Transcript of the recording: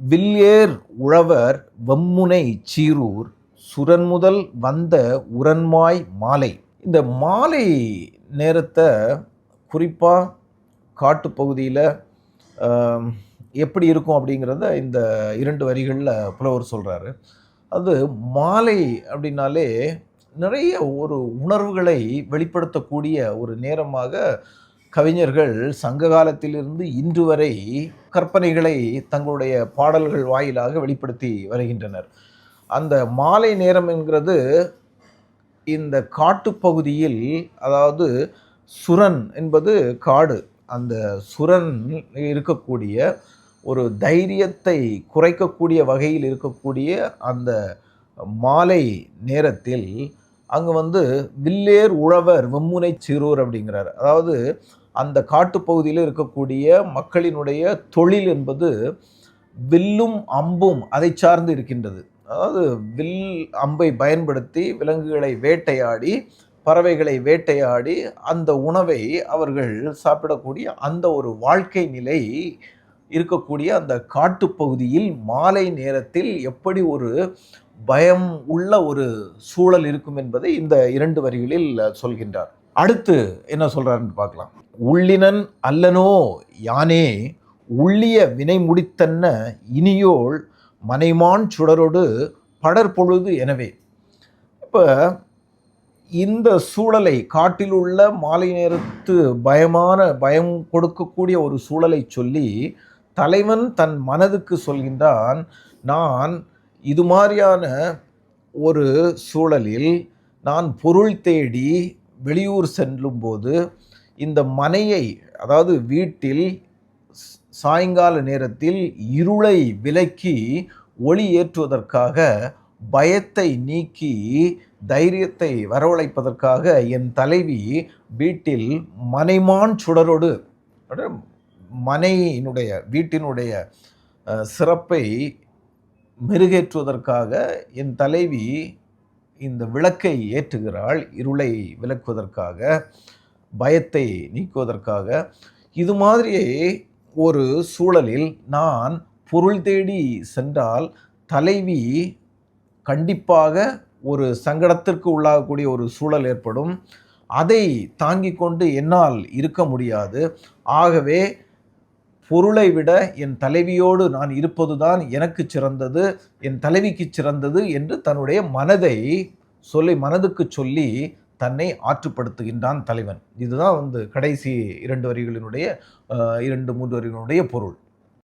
வில்லேர் உழவர் வம்முனை சீரூர் சுரன்முதல் வந்த உரன்மாய் மாலை. இந்த மாலை நேரத்தை குறிப்பாக காட்டுப்பகுதியில் எப்படி இருக்கும் அப்படிங்கிறத இந்த இரண்டு வரிகளில் புலவர் சொல்கிறாரு அது மாலை அப்படின்னாலே நிறைய ஒரு உணர்வுகளை வெளிப்படுத்தக்கூடிய ஒரு நேரமாக கவிஞர்கள் சங்க காலத்திலிருந்து இன்று வரை கற்பனைகளை தங்களுடைய பாடல்கள் வாயிலாக வெளிப்படுத்தி வருகின்றனர். அந்த மாலை நேரம் என்கிறது இந்த காட்டுப்பகுதியில் அதாவது சுரன் என்பது காடு. அந்த சுரன் இருக்கக்கூடிய ஒரு தைரியத்தை குறைக்கக்கூடிய வகையில் இருக்கக்கூடிய அந்த மாலை நேரத்தில் அங்கே வந்து வில்லேர் உழவர் வெம்முனை சிறூர் அப்படிங்கிறார். அதாவது அந்த காட்டுப்பகுதியில் இருக்கக்கூடிய மக்களினுடைய தொழில் என்பது வில்லும் அம்பும் அதை சார்ந்து இருக்கின்றது. அதாவது வில் அம்பை பயன்படுத்தி விலங்குகளை வேட்டையாடி பறவைகளை வேட்டையாடி அந்த உணவை அவர்கள் சாப்பிடக்கூடிய அந்த ஒரு வாழ்க்கை நிலை இருக்கக்கூடிய அந்த காட்டுப்பகுதியில் மாலை நேரத்தில் எப்படி ஒரு பயம் உள்ள ஒரு சூழல் இருக்கும் என்பதை இந்த இரண்டு வரிகளில் சொல்கின்றார். அடுத்து என்ன சொல்கிறாருன்னு பார்க்கலாம். உள்ளினன் அல்லனோ யானே உள்ளிய வினை முடித்தன்ன இனியோள் மனைமான் சுடரொடு படற்பொழுது எனவே. இப்போ இந்த சூழலை காட்டில் உள்ள மாலை நேரத்து பயமான பயம் கொடுக்கக்கூடிய ஒரு சூழலை சொல்லி தலைவன் தன் மனதுக்கு சொல்கின்றான் நான் இது மாதிரியான ஒரு சூழலில் நான் பொருள் தேடி வெளியூர் செல்லும்போது இந்த மனையை அதாவது வீட்டில் சாயங்கால நேரத்தில் இருளை விலக்கி ஒளி ஏற்றுவதற்காக பயத்தை நீக்கி தைரியத்தை வரவழைப்பதற்காக என் தலைவி வீட்டில் மனைமான் சுடரோடு மனையினுடைய வீட்டினுடைய சிறப்பை மெருகேற்றுவதற்காக என் தலைவி இந்த விளக்கை ஏற்றுகிறாள். இருளை விளக்குவதற்காக பயத்தை நீக்குவதற்காக. இது மாதிரியே ஒரு சூழலில் நான் பொருள் தேடி சென்றால் தலைவி கண்டிப்பாக ஒரு சங்கடத்திற்கு உள்ளாகக்கூடிய ஒரு சூழல் ஏற்படும். அதை தாங்கிக் கொண்டு என்னால் இருக்க முடியாது. ஆகவே பொருளை விட என் தலைவியோடு நான் இருப்பதுதான் எனக்கு சிறந்தது என் தலைவிக்கு சிறந்தது என்று தன்னுடைய மனதை சொல்லி மனதுக்கு சொல்லி தன்னை ஆற்றுப்படுத்துகின்றான் தலைவன். இதுதான் வந்து கடைசி இரண்டு வரிகளினுடைய இரண்டு மூன்று வரிகளினுடைய பொருள்.